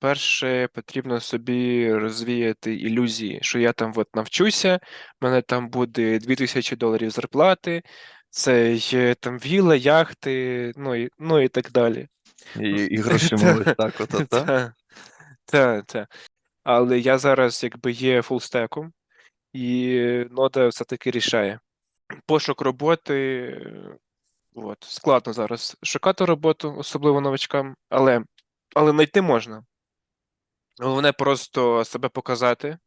перше, потрібно собі розвіяти ілюзії, що я там от навчуся, в мене там буде 2000 доларів зарплати, це є там віла, яхти, ну і, ну і так далі. І, і грошима ось так, от, так? Так, так. Але я зараз якби є фулстеком, і нода все-таки рішає. Пошук роботи, от, складно зараз шукати роботу, особливо новачкам, але, але знайти можна. Головне просто себе показати.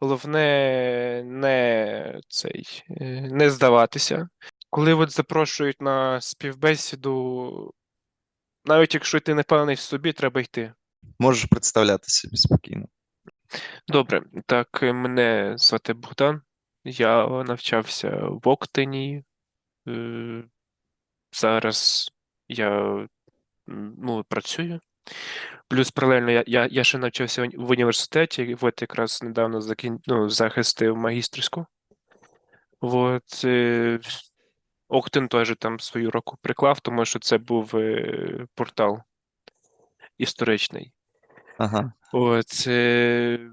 Головне не цей, е, не здаватися. Коли от запрошують на співбесіду, навіть якщо ти не впевнений в собі, треба йти. Можеш представляти собі спокійно. Добре, так, е, мене звати Богдан. Я навчався в Октині. Е, Зараз я ну, працюю. Плюс паралельно я, я, я ще навчався в уні- в університеті, от якраз недавно закін... ну, захистив магістерську. От, е, Октин теж там свою руку приклав, тому що це був е, портал історичний. Ага. От, е,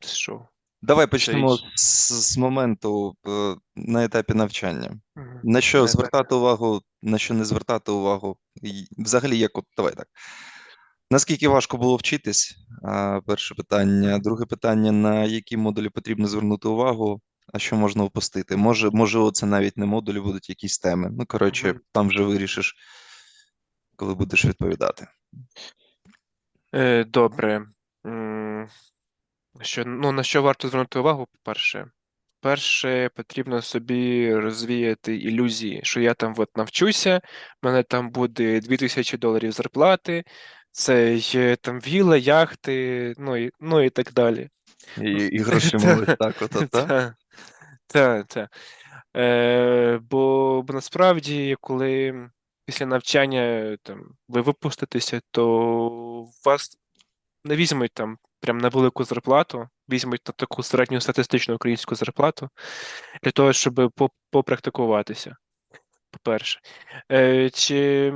що? Давай почнемо з, з моменту е, на етапі навчання. Мгм. На що На етапі- звертати увагу, на що не звертати увагу? І взагалі, як от, давай так. Наскільки важко було вчитись? А, перше питання. Друге питання: на які модулі потрібно звернути увагу, а що можна впустити? Може, можливо, це навіть не модулі, будуть якісь теми. Ну, коротше, Мгм. там вже вирішиш, коли будеш відповідати. Е, Добре. Що, ну, на що варто звернути увагу, по-перше? Перше, потрібно собі розвіяти ілюзії, що я там от навчуся, в мене там буде 2000 доларів зарплати, це є там віла, яхти, ну і, ну і так далі. І, і грошима ось так, от, так? Так, так. Е, бо, бо насправді, коли після навчання там, ви випуститеся, то вас не візьмуть там прям на велику зарплату, візьмуть на таку середню статистичну українську зарплату для того, щоб попрактикуватися, по-перше. Е, чи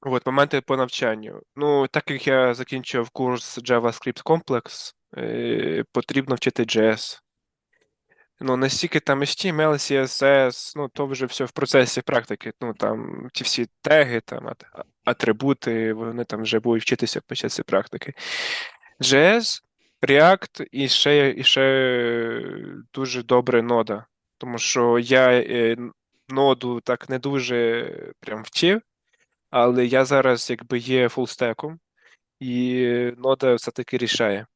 от, моменти по навчанню. Ну, так як я закінчив курс JavaScript Complex, е, потрібно вчити JS. Ну, настільки там HTML, CSS, ну, то вже все в процесі практики. Ну, там ті всі теги, там, атрибути, вони там вже будуть вчитися під час практики. JS, React і ще, і ще дуже добре нода. Тому що я е, ноду так не дуже прям вчив, але я зараз якби є фулстеком, і нода все-таки рішає.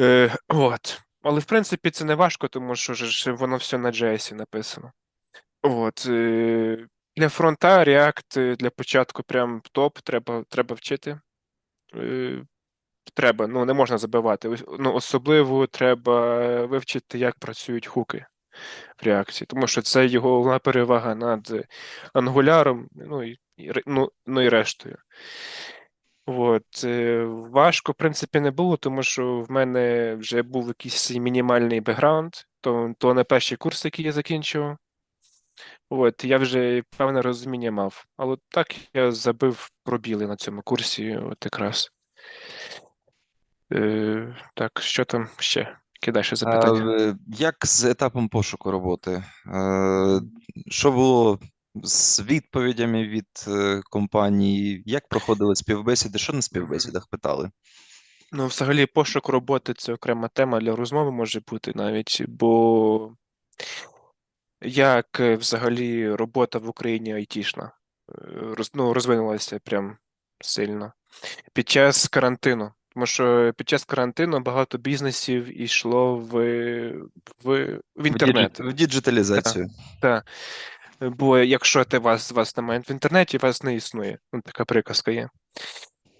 Е, от. Але в принципі це не важко, тому що ж воно все на JS написано. От. Е, для фронта React е, для початку прям топ, треба, треба вчити. Е, треба, ну не можна забивати. Ну, особливо треба вивчити, як працюють хуки в React, тому що це його головна перевага над Angular, ну і ну, ну і рештою. От, е, важко, в принципі, не було, тому що в мене вже був якийсь мінімальний бекграунд, то, то не перший курс, який я закінчив. От, я вже певне розуміння мав. Але так я забив пробіли на цьому курсі, от якраз. Е, так, що там ще? Кидай ще А, запитання. е, як з етапом пошуку роботи? Е, Що було з відповідями від е, компанії? Як проходили співбесіди? Що на співбесідах питали? Ну, взагалі, пошук роботи це окрема тема для розмови може бути навіть, бо як е, взагалі робота в Україні айтішна е, роз, ну, розвинулася прям сильно під час карантину. Тому що під час карантину багато бізнесів йшло в, в, в інтернет. В, діджит- в діджиталізацію. Та. Бо якщо ти вас, вас немає в інтернеті, вас не існує. Ну, така приказка є.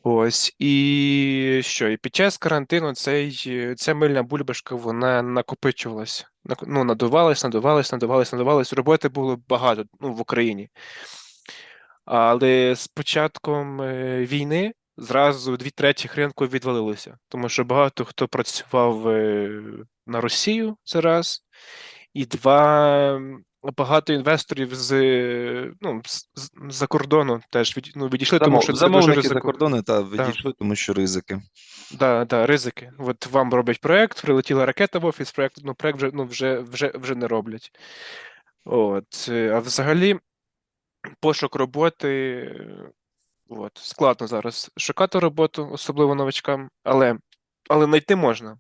Ось. І що? І під час карантину цей, ця мильна бульбашка вона накопичувалась. Ну, надувалась, надувалась, надувалась, надувалась. Роботи було багато ну, в Україні. Але з початком е, війни зразу дві третіх ринку відвалилося. Тому що багато хто працював е, на Росію це раз, і два, багато інвесторів з, ну, з, з- з-за кордону теж від, ну, відійшли, тому Замов- що це дуже за кордони та відійшли, тому що ризики. Да, да, ризики. От вам роблять проект, прилетіла ракета в офіс, проект, ну, проект вже, ну, вже, вже, вже не роблять. От. е, А взагалі, пошук роботи. От, складно зараз шукати роботу, особливо новачкам, але, але знайти можна.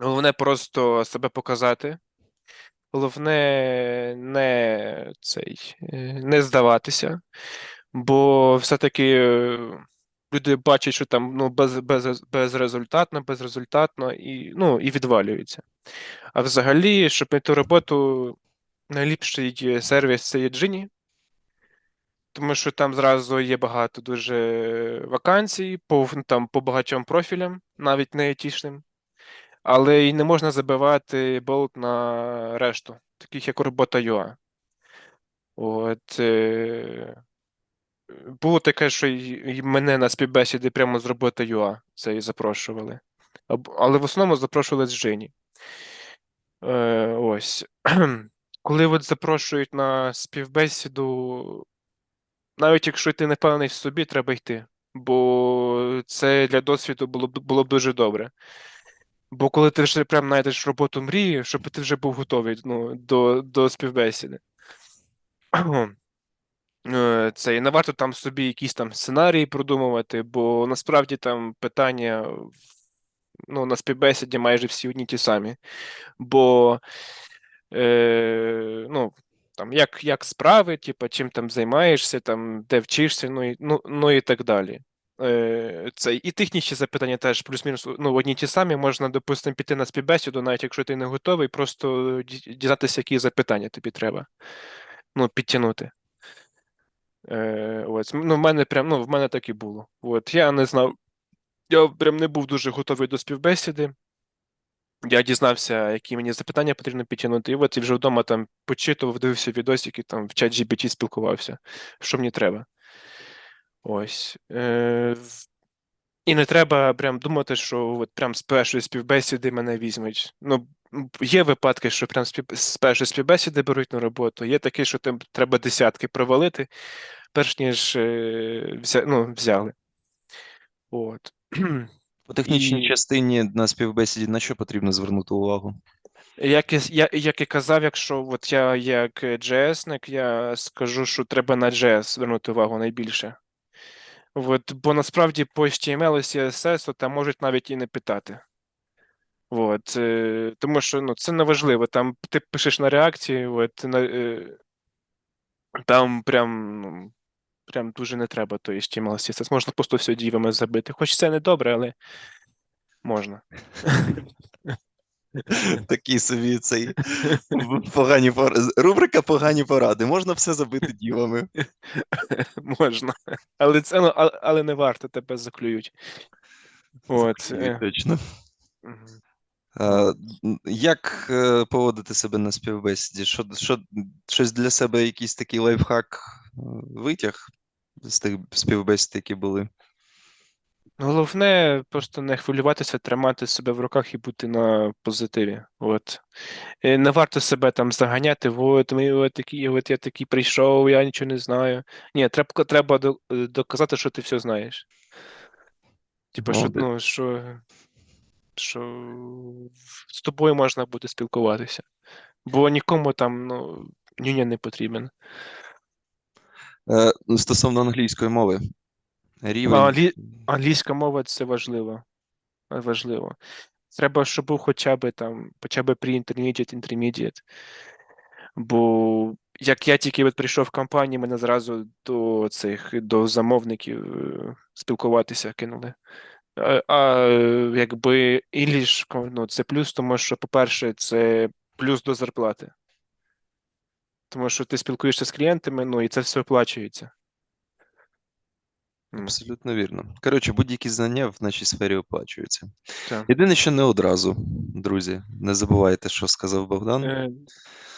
Головне просто себе показати. Головне не цей, не здаватися, бо все-таки е, люди бачать, що там ну, без, без, безрезультатно, безрезультатно і, ну, і відвалюються. А взагалі, щоб знайти роботу, найліпший сервіс це є Джині, тому що там зразу є багато дуже вакансій по, там, по багатьом профілям, навіть не айтішним. Але і не можна забивати болт на решту, таких як робота UA. От, е, було таке, що й, й мене на співбесіди прямо з роботи UA це і запрошували. Але в основному запрошували з Жині. Е, ось. Коли от запрошують на співбесіду, навіть якщо ти не впевнений в собі, треба йти. Бо це для досвіду було б було б дуже добре. Бо коли ти вже прям знайдеш роботу мрії, щоб ти вже був готовий ну, до, до співбесіди. Е, Це і не варто там собі якісь там сценарії продумувати, бо насправді там питання ну, на співбесіді майже всі одні ті самі. Бо е, ну, там, як, як справи, типу, чим там займаєшся, там, де вчишся, ну і, ну, ну і так далі. Е, Це і технічні запитання теж плюс-мінус ну, одні ті самі. Можна, допустимо, піти на співбесіду, навіть якщо ти не готовий, просто дізнатися, які запитання тобі треба. Ну, підтягнути. Е, ось. Ну, в мене прям, ну, в мене так і було. От, я не знав, я прям не був дуже готовий до співбесіди. Я дізнався, які мені запитання потрібно підтягнути, і от і вже вдома там почитував, дивився відосики, там в чат GPT спілкувався, що мені треба. Ось. Е, і не треба прям думати, що от прям з першої співбесіди мене візьмуть. Ну, є випадки, що прям з першої співбесіди беруть на роботу. Є такі, що там треба десятки провалити, перш ніж е, взя... ну, взяли. От. У технічній І- частині на співбесіді на що потрібно звернути увагу? Як і, я, як і казав, якщо от я як JS-ник, я скажу, що треба на JS звернути увагу найбільше. От, бо насправді по HTML і CSS там можуть навіть і не питати. От, е, тому що ну, це не важливо. Там ти пишеш на реакції, от, на, е, там прям, ну, прям дуже не треба то HTML, CSS. Можна просто все дівами забити. Хоч це не добре, але можна. Такий собі цей погані поради. Рубрика погані поради. Можна все забити дівами. Можна. Але це ну, але, але не варто, тебе заклюють. От. Е, Точно. Як е, поводити себе на співбесіді? Що, що, щось для себе, якийсь такий лайфхак е, витяг з тих співбесід, які були? Головне просто не хвилюватися, тримати себе в руках і бути на позитиві. От. Е, Не варто себе там заганяти, от ми от такі, от я такий прийшов, я нічого не знаю. Ні, треба, треба доказати, що ти все знаєш. Типу, що, ну, що, що з тобою можна буде спілкуватися. Бо нікому там, ну, нюня не потрібен. Е, Стосовно англійської мови. Рівень. Англі- Англійська мова це важливо. Важливо. Треба, щоб був хоча б там, хоча б pre-intermediate, intermediate. Бо як я тільки от прийшов в компанію, мене зразу до цих до замовників е, спілкуватися кинули. А, а якби English, ну, це плюс, тому що, по-перше, це плюс до зарплати. Тому що ти спілкуєшся з клієнтами, ну і це все оплачується. Абсолютно вірно. Коротше, будь-які знання в нашій сфері оплачуються. так. Єдине, що не одразу, друзі. Не забувайте, що сказав Богдан. Е,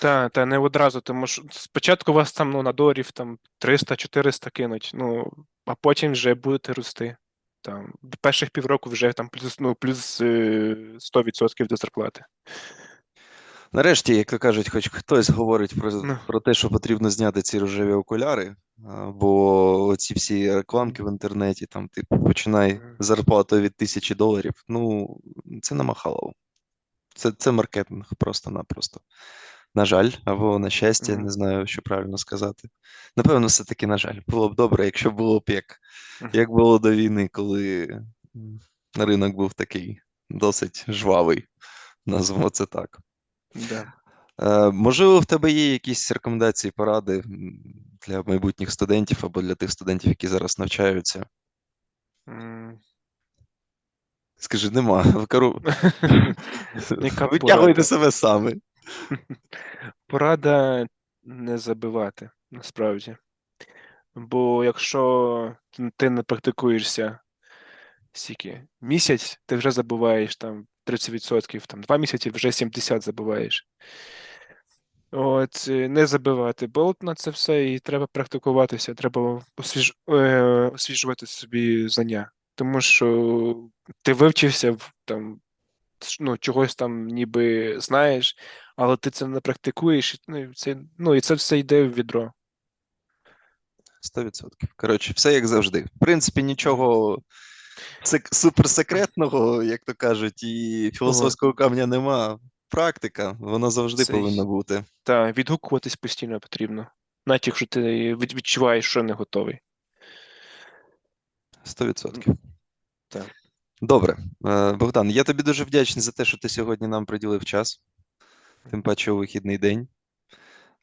та, та не одразу, тому що спочатку вас там ну, на доларів там 300-400 кинуть, ну, а потім вже будете рости. Там, до перших півроку вже там плюс, ну, плюс е, 100% до зарплати. Нарешті, як кажуть, хоч хтось говорить про, Ну. про те, що потрібно зняти ці рожеві окуляри, бо ці всі рекламки в інтернеті, там, типу, починай зарплату від тисячі доларів. Ну, це намахало. Це, це маркетинг просто-напросто. На жаль, або на щастя, не знаю, що правильно сказати. Напевно, все-таки, на жаль, було б добре, якщо було б як, як було до війни, коли ринок був такий досить жвавий, назвемо це так. Да. Е, Можливо, в тебе є якісь рекомендації, поради для майбутніх студентів або для тих студентів, які зараз навчаються? М. Скажи, нема. Викору... Яка Витягуйте порада? себе саме. Порада не забивати, насправді. Бо якщо ти не практикуєшся стільки місяць, ти вже забуваєш там 30%, там два місяці вже 70 забуваєш. От, е, не забивати болт на це все, і треба практикуватися, треба освіж... е, освіжувати собі знання. Тому що ти вивчився там, ну, чогось там ніби знаєш, але ти це не практикуєш, і, ну, і це, ну, і це все йде в відро. 100%. Коротше, все як завжди. В принципі, нічого сек- суперсекретного, як то кажуть, і філософського камня нема. Практика, вона завжди Це повинна бути. Та відгукуватись постійно потрібно. Навіть якщо ти відчуваєш, що не готовий. 100%. Так. Добре. Е, Богдан, я тобі дуже вдячний за те, що ти сьогодні нам приділив час, тим паче у вихідний день.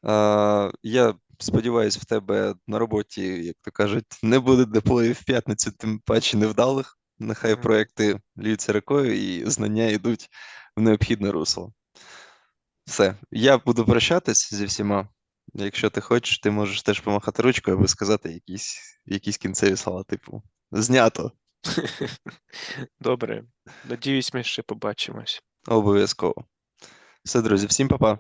Е, Я сподіваюся, в тебе на роботі, як то кажуть, не буде деплоїв в п'ятницю, тим паче невдалих. Нехай проекти льються рекою і знання йдуть в необхідне русло. Все, я буду прощатись зі всіма. Якщо ти хочеш, ти можеш теж помахати ручкою або сказати якісь, якісь кінцеві слова, типу знято. Добре. Надіюсь, ми ще побачимось. Обов'язково. Все, друзі, всім па-па.